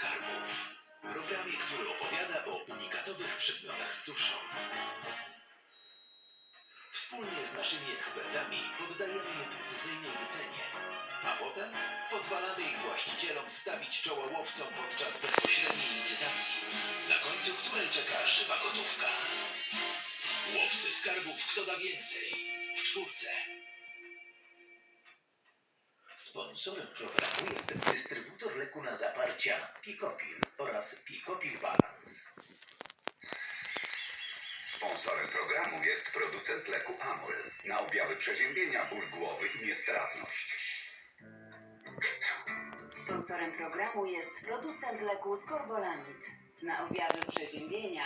skarbów. Programie, który opowiada o unikatowych przedmiotach z duszą. Wspólnie z naszymi ekspertami poddajemy je precyzyjnej wycenie, a potem pozwalamy ich właścicielom stawić czoło łowcom podczas bezpośredniej licytacji, na końcu której czeka żywa gotówka. Łowcy skarbów Kto da więcej w czwórce. Sponsorem programu jest dystrybutor leku na zaparcia Picopil oraz Picopil Balance. Sponsorem programu jest producent leku Amol na objawy przeziębienia, ból głowy i niestrawność. Sponsorem programu jest producent leku Scorbolamid na objawy przeziębienia